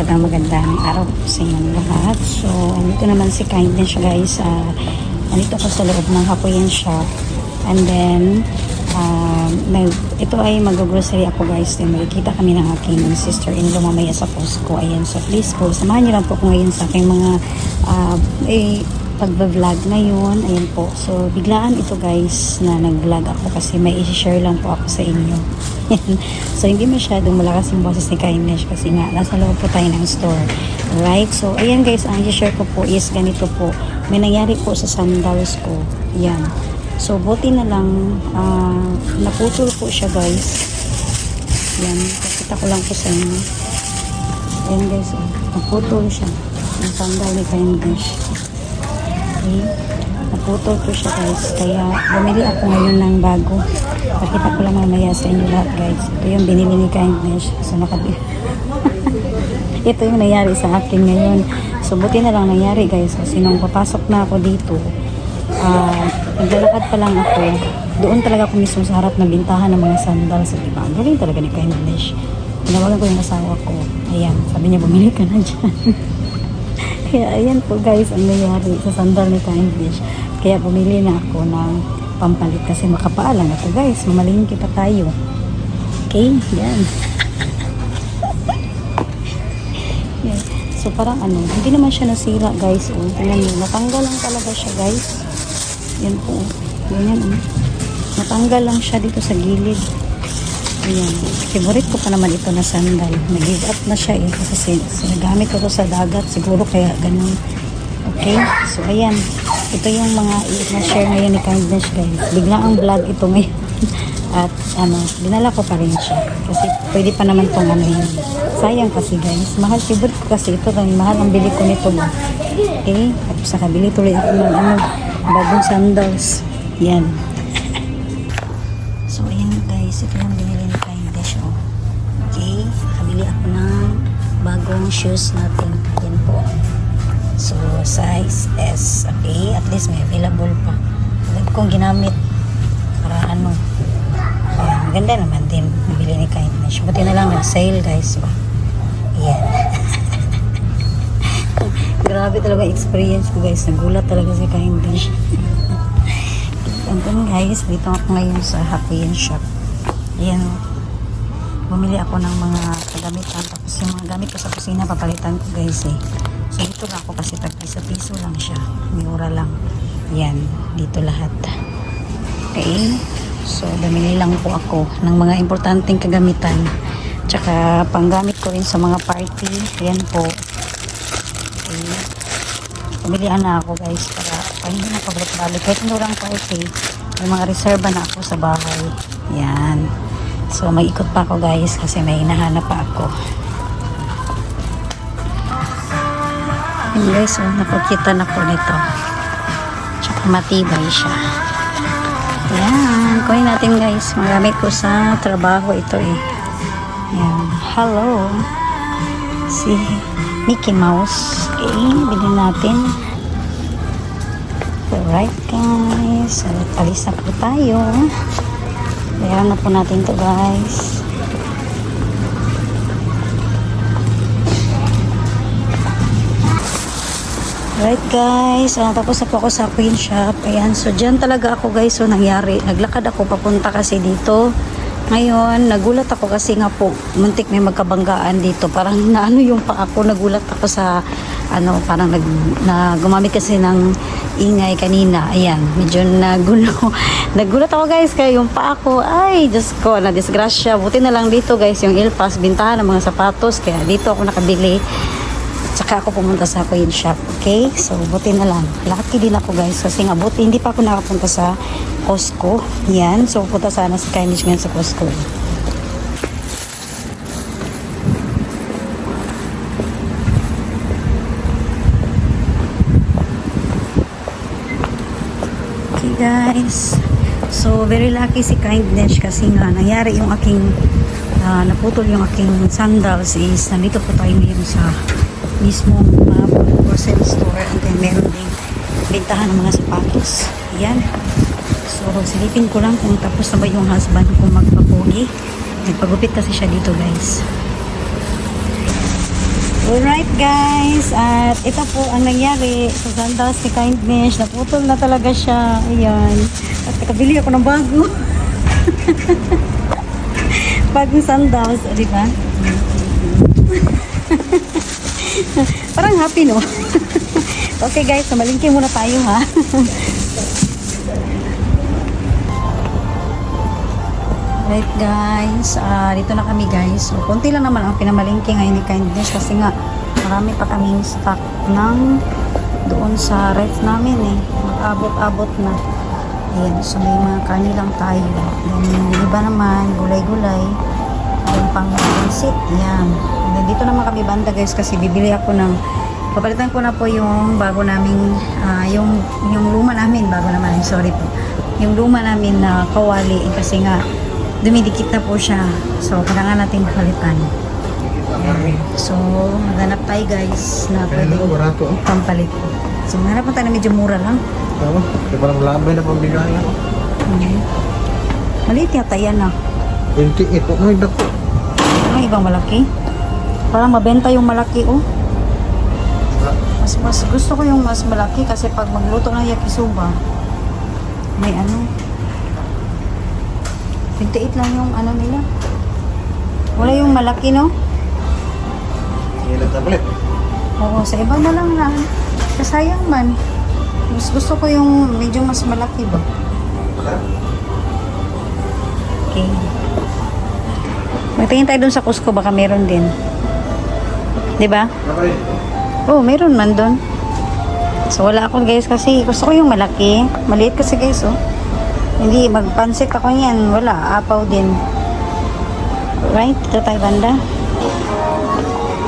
Magandang magandang araw po sa inyong lahat. So, andito naman si Kindness guys. Uh, andito ko sa loob ng Hapoyan shop. And then, uh, nag, ito ay mag-grocery ako guys. Then, makikita kami ng aking sister-in-law mamaya sa Costco. Ayan, so please po, samahan niyo lang po ko ngayon sa aking mga uh, eh, pagbablog ngayon. Ayan po. So, biglaan ito guys na nag-vlog ako kasi may i-share lang po ako sa inyo. so, hindi masyadong malakas yung boses ni Kindness kasi nga, nasa loob po tayo ng store. Right? So, ayan guys, ang i-share ko po is ganito po. May nangyari po sa sandals ko. Yan. So, buti na lang, uh, naputol po siya guys. Yan. Pakita ko lang po sa inyo. Ayan guys, oh. naputol siya. Yung sandal ni Kindness. Okay. Naputol ko siya guys. Kaya bumili ako ngayon ng bago. Pakita ko lang mamaya sa inyo lahat guys. Ito yung binili ni Kindness. So nakabili. Ito yung nangyari sa akin ngayon. So buti na lang nangyari guys. Kasi nung papasok na ako dito, uh, naglalakad pa lang ako. Doon talaga ako mismo sa harap ng bintahan ng mga sandals. So, diba? Ang galing talaga ni Kindness. Tinawagan ko yung asawa ko. Ayan, sabi niya bumili ka na dyan. Kaya ayan po guys ang nangyari sa sandal ni Kindness. Kaya bumili na ako ng pampalit kasi makapaalam ito guys. Mamalingki pa tayo. Okay, yan. yan. So parang ano, hindi naman siya nasira guys. O, tingnan nyo, natanggal lang talaga siya guys. Yan po. Ganyan oh. Natanggal lang siya dito sa gilid. Ayan. Favorite ko pa naman ito na sandal. Nag-give up na siya eh. Kasi sinagamit ko to sa dagat. Siguro kaya ganun. Okay? So, ayan. Ito yung mga i-share ngayon ni Kindness guys. Bigla ang vlog ito ngayon. At ano, dinala ko pa rin siya. Kasi pwede pa naman tong ano yun. Sayang kasi guys. Mahal. Favorite ko kasi ito. Dahil mahal ang bili ko nito ba. Okay? Tapos nakabili tuloy ako ng ano, bagong sandals. Yan. So, ayan guys, ito yung bagong shoes natin. Ayan po. So, size S. Okay, at least may available pa. Alam kong ginamit para ano. Ayan, maganda naman din nabili ni Kindness. Buti na lang nag-sale guys. Oh. Ayan. Grabe talaga experience ko guys. Nagulat talaga si Kindness. Andun guys, dito ako ngayon sa Happy and Shop. Ayan. Bumili ako ng mga kagamitan. Tapos yung mga gamit ko sa kusina, papalitan ko guys eh. So dito lang ako kasi tag piso-piso lang siya. Mura lang. Yan. Dito lahat. Okay. So damili lang po ako ng mga importanteng kagamitan. Tsaka panggamit ko rin sa mga party. Ayan po. Okay. Pumilihan na ako guys para pa hindi na pabalik-balik. Kahit nurang party, may mga reserva na ako sa bahay. So, may ikot pa ako guys kasi may hinahanap pa ako. Yan guys, oh, nakukita na ko nito. Tsaka matibay siya. Yan. Kunin natin guys. Magamit ko sa trabaho ito eh. Yan. Hello. Si Mickey Mouse. Okay, bilhin natin. Alright guys. So, alis na po tayo. Bayaran na po natin to guys. Alright guys, so, tapos na po ako sa Queen Shop. Ayan, so dyan talaga ako guys, so nangyari. Naglakad ako papunta kasi dito. Ngayon, nagulat ako kasi nga po, muntik may magkabanggaan dito. Parang naano yung pa ako, nagulat ako sa, ano, parang nag, na, gumamit kasi ng ingay kanina. Ayan, medyo nagulo. nagulat ako guys, kaya yung pa ako, ay, Diyos ko, na disgrasya. Buti na lang dito guys, yung Ilpas, bintahan ng mga sapatos. Kaya dito ako nakabili. Tsaka ako pumunta sa Queen Shop. Okay? So, buti na lang. Lucky din ako guys. Kasi nga, buti hindi pa ako nakapunta sa Costco. Yan. So, punta sana si Kindness ngayon sa Costco. Okay guys. So, very lucky si Kindness kasi nga nangyari yung aking ah, naputol yung aking sandals is nandito po tayo ngayon sa mismong uh, grocery store and then meron din bintahan ng mga sapatos. Yan. So, silipin ko lang kung tapos na ba yung husband ko magpapogi. Nagpagupit kasi siya dito guys. Alright guys, at ito po ang nangyari sa Sandals ni Kindness. Naputol na talaga siya. Ayan. At nakabili ako ng bago. Bagong sandals, di ba? Parang happy, no? okay guys, namalingki muna tayo ha. Right guys, ah, dito na kami guys. So, konti lang naman ang pinamalingki ngayon ni Kindness kasi nga marami pa kaming stock ng doon sa ref namin eh. Mag-abot-abot na. Ayan, so may mga karni lang tayo. Then yung iba naman, gulay-gulay. Yung pang pansit, yan. And then dito naman kami banda guys kasi bibili ako ng papalitan ko na po yung bago naming ah, yung yung luma namin bago naman sorry po yung luma namin na kawali eh, kasi nga dumidikit na po siya so kailangan natin palitan Ayan. so maghanap tayo guys na pwede oh. pampalit so maghanap mo tayo na medyo mura lang Tama. Di parang labay na pambigay. Mhm. maliit yata yan ah 28 po. Ay, dako. Ano ibang malaki? Parang mabenta yung malaki, oh. Mas, mas gusto ko yung mas malaki kasi pag magluto ng yakisoba, may ano, 28 lang yung ano nila. Wala yung malaki, no? Ilan tablet? Oo, sa iba na lang na. Kasayang man. Mas gusto ko yung medyo mas malaki ba? Okay. Magtingin tayo dun sa Cusco, baka meron din. Di ba? Oo, oh, meron man doon. So, wala ako guys kasi gusto ko yung malaki. Maliit kasi guys, oh. Hindi, magpansit ako niyan. Wala, apaw din. Right? Ito tayo banda.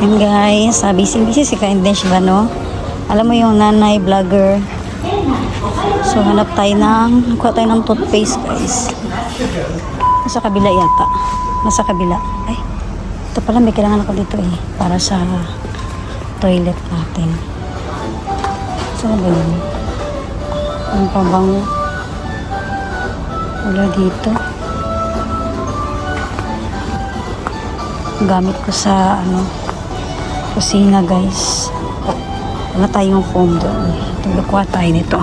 Yan guys, ah, busy-busy si Kindness ba, no? Alam mo yung nanay vlogger. So, hanap tayo ng, kuha tayo ng toothpaste guys. Nasa kabila yata. Nasa kabila. Ay, ito pala may kailangan ako dito eh. Para sa toilet natin. Ba yun? Ang pabango. Wala dito. Gamit ko sa ano kusina guys. Wala tayong foam doon. Tuglukuha tayo nito.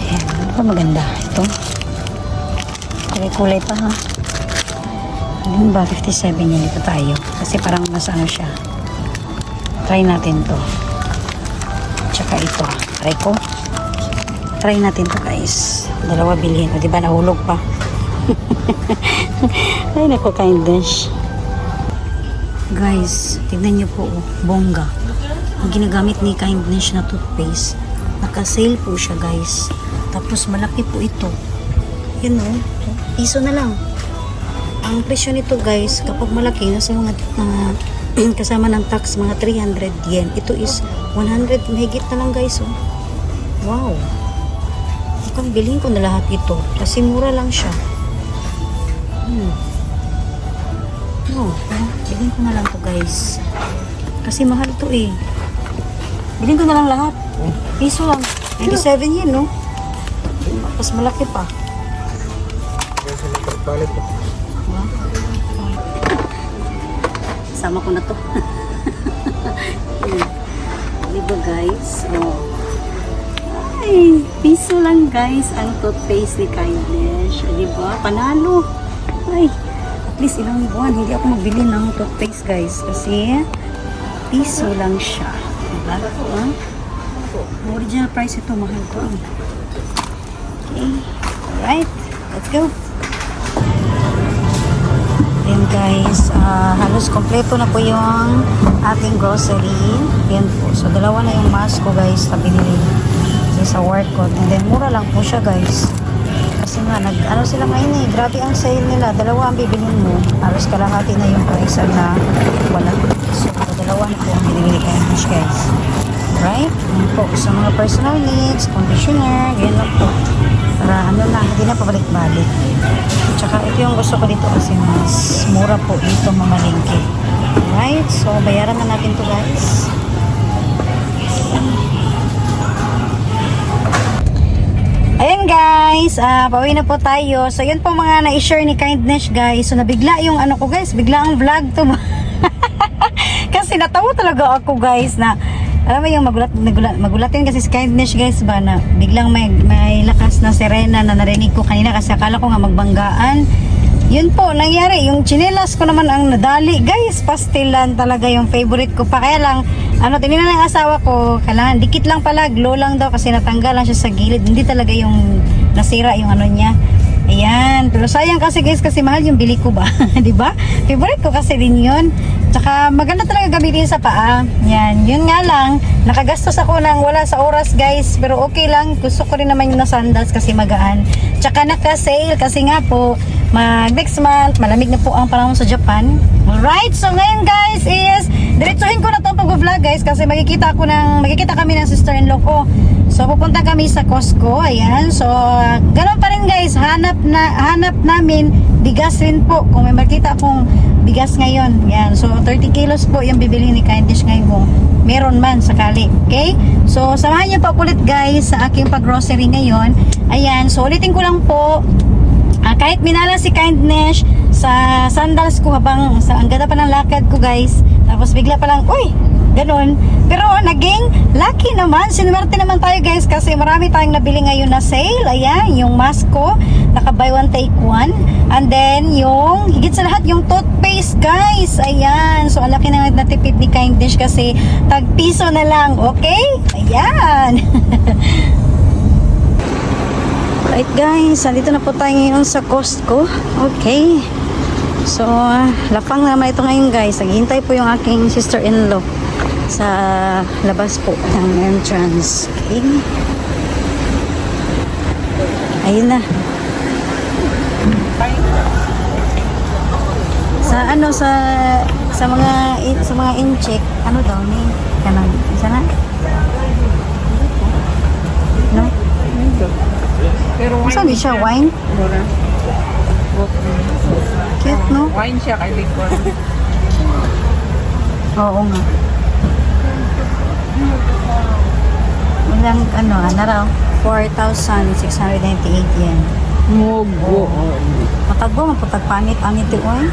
Ayan. Ano ba maganda? Ito. Kulay-kulay pa ha. Ano ba? 57 yan dito tayo. Kasi parang mas ano siya. Try natin to. Tsaka ito. Try ko. Try natin to guys. Dalawa bilhin. O diba nahulog pa. Ay nako kindness. Guys, tignan niyo po oh, bongga. Ang ginagamit ni kindness na toothpaste. Naka-sale po siya guys. Tapos malaki po ito. Yan o. Piso na lang. Ang presyo nito guys, kapag malaki, nasa mga mga kasama ng tax, mga 300 yen. Ito is 100, mahigit na lang guys. Oh. Wow. Mukhang bilhin ko na lahat ito. Kasi mura lang siya. Hmm. No, oh, bilhin ko na lang to guys. Kasi mahal to eh. Bilhin ko na lang lahat. Piso lang. 97 yen, no? Tapos malaki pa. Nagpapalit ko. Sama ko na to. Diba guys? Oh. Piso lang guys ang toothpaste ni Kindness. Diba? Panalo. Ay, at least ilang buwan hindi ako magbili ng toothpaste guys. Kasi piso lang siya. Diba? Huh? Original price ito, mahal eh. Okay. Alright. Let's go. Ayan guys, ah, halos kompleto na po yung ating grocery. Ayan po. So, dalawa na yung mask ko guys na binili sa work ko. And then, mura lang po siya guys. Kasi nga, nag, ano sila ngayon eh, grabe ang sale nila. Dalawa ang bibilin mo. Halos kalahati na yung price na wala. So, dalawa na po ang binili kay Ash guys. Right? Ayan po. Sa mga personal needs, conditioner, ganyan lang po. Para ano na, hindi na pabalik-balik. Tsaka ito yung gusto ko dito kasi mas mura po dito mamalingke. Right? So, bayaran na natin to guys. Ayan guys, ah pauwi na po tayo. So yun po mga na-share ni Kindness guys. So nabigla yung ano ko guys, bigla ang vlog to. kasi natawa talaga ako guys na alam mo yung magulat, nagulat, magulatin kasi si kindness guys ba na biglang may, may lakas na sirena na narinig ko kanina kasi akala ko nga magbanggaan yun po, nangyari. Yung chinelas ko naman ang nadali. Guys, pastilan talaga yung favorite ko pa. Kaya lang, ano, tinignan ng asawa ko, kailangan, dikit lang pala, glow lang daw kasi natanggal lang siya sa gilid. Hindi talaga yung nasira yung ano niya. Ayan. Pero sayang kasi guys, kasi mahal yung bili ko ba? di ba? Favorite ko kasi din yun. Tsaka maganda talaga gamitin sa paa. Yan. Yun nga lang, nakagastos ako ng wala sa oras guys. Pero okay lang. Gusto ko rin naman yung na sandals kasi magaan. Tsaka naka-sale kasi nga po, mag next month, malamig na po ang panahon sa Japan. Alright, so ngayon guys is, diretsuhin ko na itong pag-vlog guys kasi makikita ko ng, makikita kami ng sister-in-law ko. So pupunta kami sa Costco, ayan. So, ganun pa rin guys, hanap na hanap namin bigas rin po. Kung may makita akong bigas ngayon, yan. So 30 kilos po yung bibili ni Kindness ngayon kung meron man sakali. Okay? So, samahan niyo pa ulit guys sa aking pag-grocery ngayon. Ayan, so ulitin ko lang po, Ah, kahit minala si kindness sa sandals ko habang sa ang ganda pa ng lakad ko guys tapos bigla pa lang uy ganun pero naging lucky naman. Sinwerte naman tayo guys kasi marami tayong nabili ngayon na sale. Ayan yung mask ko. Naka buy one take one. And then yung higit sa lahat yung toothpaste guys. Ayan. So ang laki na natipid ni kindness kasi tag piso na lang okay? Ayan. Right guys, nandito na po tayo ngayon sa Costco. Okay. So, ah, lapang naman ito ngayon guys. Naghihintay po yung aking sister-in-law sa labas po ng entrance. Okay. Ayun na. Sa ano sa sa mga sa mga in-check, ano daw ni kanang isa na? No? Pero Saan di siya wine? Cute, no? Wine siya kay Bicol. Oo nga. Ilang, ano, ano raw? 4,698 yen. Mugo. Matagbo, mapatagpanit, anit yung oil.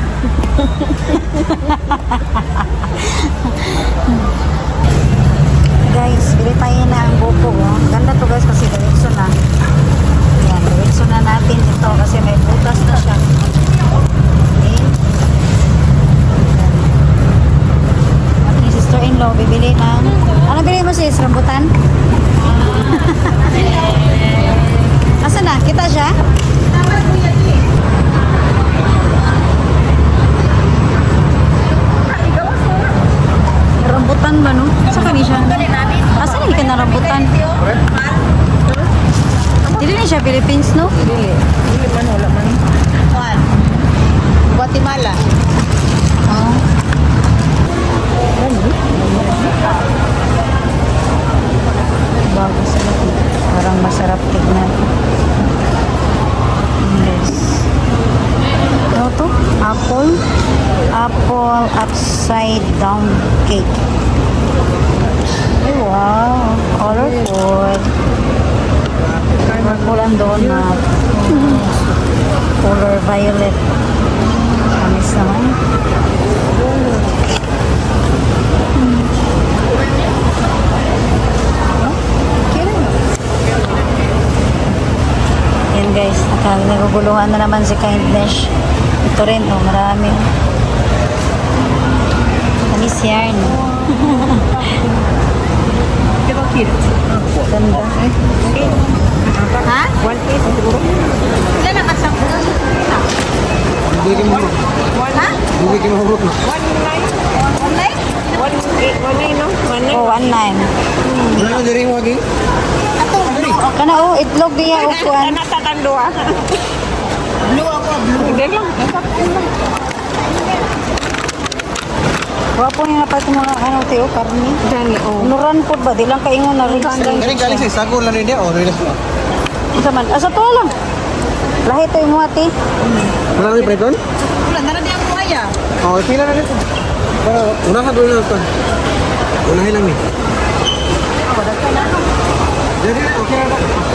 guys, bili tayo na ang buko. Oh. Ganda to guys kasi diretso na. Yan, diretso na natin ito kasi may butas na siya. Okay. Ating sister-in-law, bibili ng... Ano cake. Ay, wow. Colorful. Colorful ang donut. Color violet. Amis naman. Yan guys, nakal naguguluhan na naman si Kindness. Ito rin, oh, marami. Anis yarn. Pero cute. Ganda. Ha? One eight siguro. Ilan ang kasang? Hindi ka mo. Ha? Hindi mahurot na. One nine? One nine? One eight, one nine, no? One nine. Oh, one nine. Ano na diri mo agi? Kana oh, itlog diya ukuan. Anak tatando, ha? Blue ako, blue. Hindi lang. Wapo niya pa itong mga ano tiyo, karni. Dani, oh. Nuran po ba? Di lang kaingon na rin. Kani galing sa sago lang rin dia o rin. Isa man. Asa to lang. Lahi to yung ati. Wala rin pre kon? Wala, nara di ang buhaya. Oh, pila na nito. Para unahan ko na ito. Unahin lang ni. Jadi, okay na ba?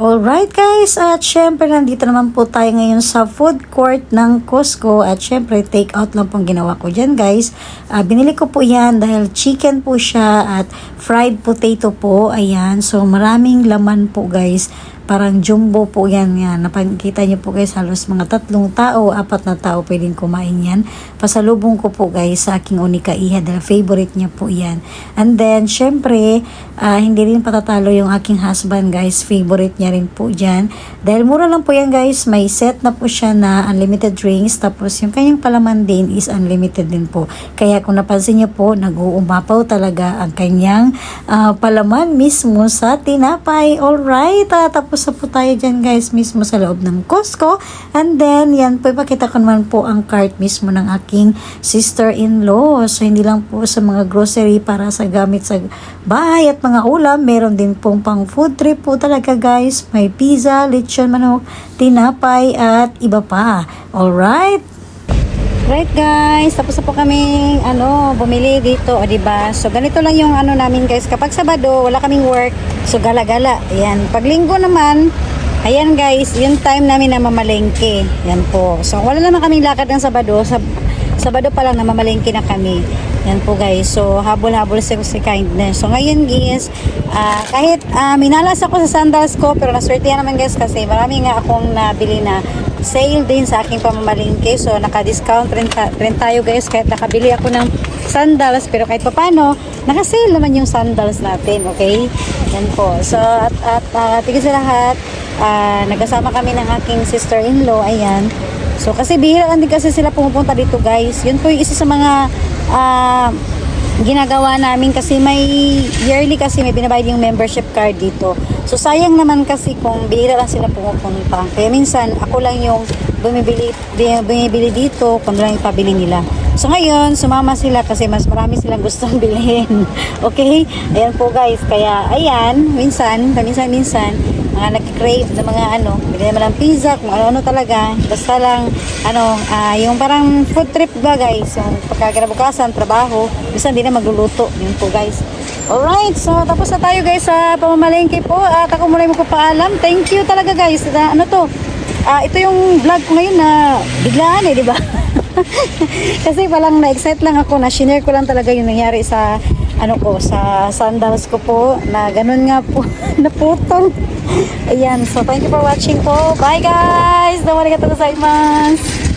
Alright guys, at syempre nandito naman po tayo ngayon sa food court ng Costco at syempre take out lang pong ginawa ko dyan guys. Ah, binili ko po yan dahil chicken po siya at fried potato po, ayan. So maraming laman po guys. Parang jumbo po yan yan. Napakita niyo po guys, halos mga tatlong tao, apat na tao pwedeng kumain yan. Pasalubong ko po guys sa aking unika iha dahil favorite niya po yan. And then, syempre, ah, hindi rin patatalo yung aking husband guys. Favorite niya rin po dyan. Dahil mura lang po yan guys. May set na po siya na unlimited drinks. Tapos yung kanyang palaman din is unlimited din po. Kaya kung napansin niyo po, nag-uumapaw talaga ang kanyang ah, palaman mismo sa tinapay. Alright. Ah, tapos na po tayo dyan guys mismo sa loob ng Costco. And then, yan po, ipakita ko naman po ang cart mismo ng aking sister-in-law. So, hindi lang po sa mga grocery para sa gamit sa bahay at mga ulam. Meron din pong pang food trip po talaga guys. May pizza, manok, tinapay at iba pa. Alright? Right guys, tapos na po kami ano, bumili dito, o diba? So ganito lang yung ano namin guys, kapag Sabado wala kaming work, so gala-gala. Ayan, pag linggo naman, ayan guys, yung time namin na mamalengke. Yan po. So wala naman kaming lakad ng Sabado, Sab Sabado pa lang na mamalengke na kami. Yan po guys. So habol-habol si, si kindness. So ngayon guys, ah, kahit ah, minalas ako sa sandals ko, pero naswerte naman guys kasi marami nga akong nabili na sale din sa aking pamamalingke. So, naka-discount rin, rin tayo guys kahit nakabili ako ng sandals. Pero kahit papano, naka-sale naman yung sandals natin. Okay? Yan po. So, at, at uh, tigil sa lahat, ah, nagkasama kami ng aking sister-in-law. Ayan. So, kasi bihira lang din kasi sila pumupunta dito guys. Yun po yung isa sa mga ah, ginagawa namin kasi may yearly kasi may binabayad yung membership card dito. So sayang naman kasi kung bihira lang sila pumupunta. Kaya minsan ako lang yung bumibili, bi- bumibili dito kung ano lang ipabili nila. So ngayon, sumama sila kasi mas marami silang gustong bilhin. okay? Ayan po guys. Kaya ayan, minsan, minsan-minsan, mga nag-crave ng mga ano, bili naman ng pizza, kung ano-ano talaga. Basta lang, ano, ah, yung parang food trip ba guys, yung pagkakinabukasan, trabaho, minsan hindi na magluluto. Yun po guys. Alright, so tapos na tayo guys sa pamamalengke po at ako muna yung magpapaalam. Thank you talaga guys. Na, ano to, ah, ito yung vlog ko ngayon na biglaan eh, di ba? Kasi palang na-excite lang ako na shinare ko lang talaga yung nangyari sa ano ko, sa sandals ko po na ganun nga po naputol. Ayan, so thank you for watching po. Bye guys! Domo arigatou gozaimasu!